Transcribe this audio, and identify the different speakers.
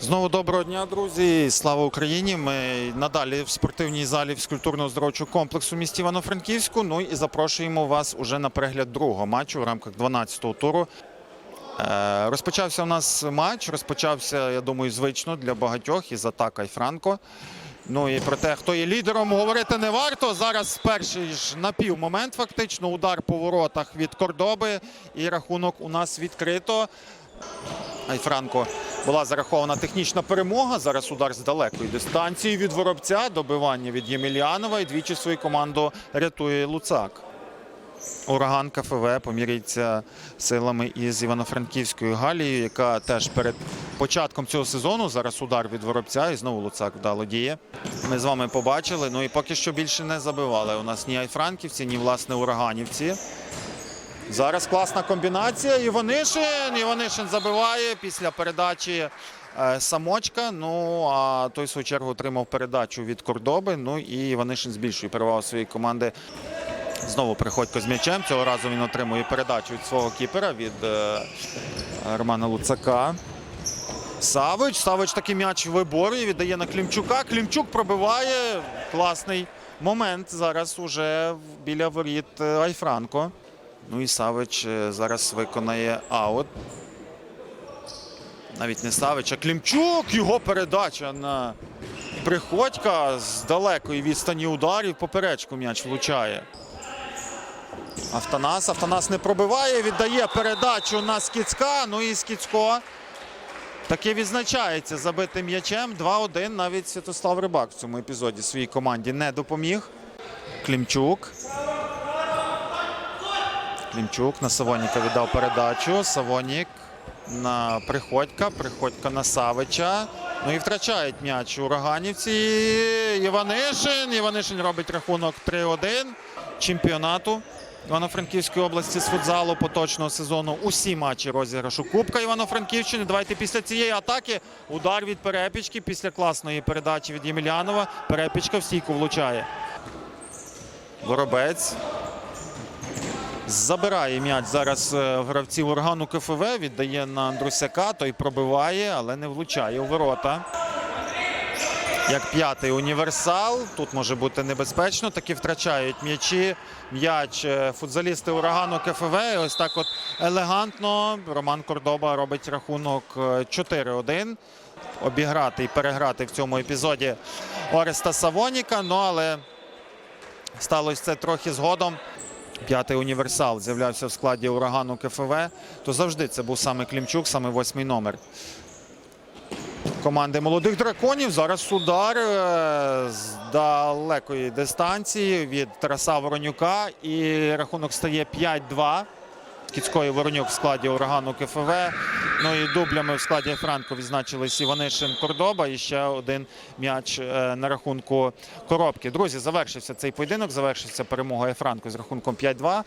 Speaker 1: Знову доброго дня, друзі! Слава Україні! Ми надалі в спортивній залі фізкультурно-здоровчого комплексу в місті Івано-Франківську. Ну і запрошуємо вас уже на перегляд другого матчу в рамках 12-го туру. Е, Розпочався у нас матч. Розпочався, я думаю, звично для багатьох із атака і Франко. Ну і про те, хто є лідером, говорити не варто. Зараз перший ж напівмомент, фактично, удар по воротах від Кордоби. І рахунок у нас відкрито. Айфранко була зарахована технічна перемога. Зараз удар з далекої дистанції від воробця, добивання від Ємельянова і двічі свою команду рятує Луцак. Ураган КФВ поміряється силами із Івано-Франківською Галією, яка теж перед початком цього сезону зараз удар від воробця і знову Луцак вдало діє. Ми з вами побачили. Ну і поки що більше не забивали. У нас ні айфранківці, ні власне ураганівці. Зараз класна комбінація. Іванишин. Іванишин забиває після передачі е, самочка. Ну а той в свою чергу отримав передачу від Кордоби. Ну і Іванишин збільшує перевагу своєї команди. Знову приходько з м'ячем. Цього разу він отримує передачу від свого кіпера від е, Романа Луцака. Савич. Савич такий м'яч виборює, віддає на Клімчука. Клімчук пробиває. Класний момент зараз уже біля воріт е, Айфранко. Ну і Савич е, зараз виконає аут. Навіть не Савич, а Клімчук. Його передача на Приходька з далекої відстані ударів. Поперечку м'яч влучає. Автонас. Автонас не пробиває, віддає передачу на Скіцька. Ну і Скіцько таки відзначається забитим м'ячем. 2-1. Навіть Святослав Рибак в цьому епізоді своїй команді не допоміг. Клімчук. Клімчук на Савоніка віддав передачу. Савонік на Приходька. Приходька на Савича. Ну і втрачають м'яч ураганівці. Іванишин. Іванишин робить рахунок 3-1 чемпіонату Івано-Франківської області з футзалу поточного сезону. Усі матчі розіграшу Кубка Івано-Франківщини. Давайте після цієї атаки удар від Перепічки після класної передачі від Ємельянова. Перепічка в стійку влучає. Воробець. Забирає м'яч зараз е, гравців органу КФВ, віддає на Андрусяка, той пробиває, але не влучає у ворота. Як п'ятий універсал. Тут може бути небезпечно. Таки втрачають м'ячі. М'яч е, футзалісти урагану КФВ. Ось так от елегантно Роман Кордоба робить рахунок е, 4-1. Обіграти і переграти в цьому епізоді Ореста Савоніка. Ну але сталося це трохи згодом. П'ятий універсал з'являвся в складі урагану КФВ, то завжди це був саме Клімчук, саме восьмий номер. Команди молодих драконів. Зараз удар е, з далекої дистанції від Тараса Воронюка. І рахунок стає 5-2. Кіцької Воронюк в складі урагану КФВ. Ну і дублями в складі Франко відзначились Іванишин Кордоба. І ще один м'яч е, на рахунку коробки. Друзі, завершився цей поєдинок. Завершився перемога Франко з рахунком 5-2.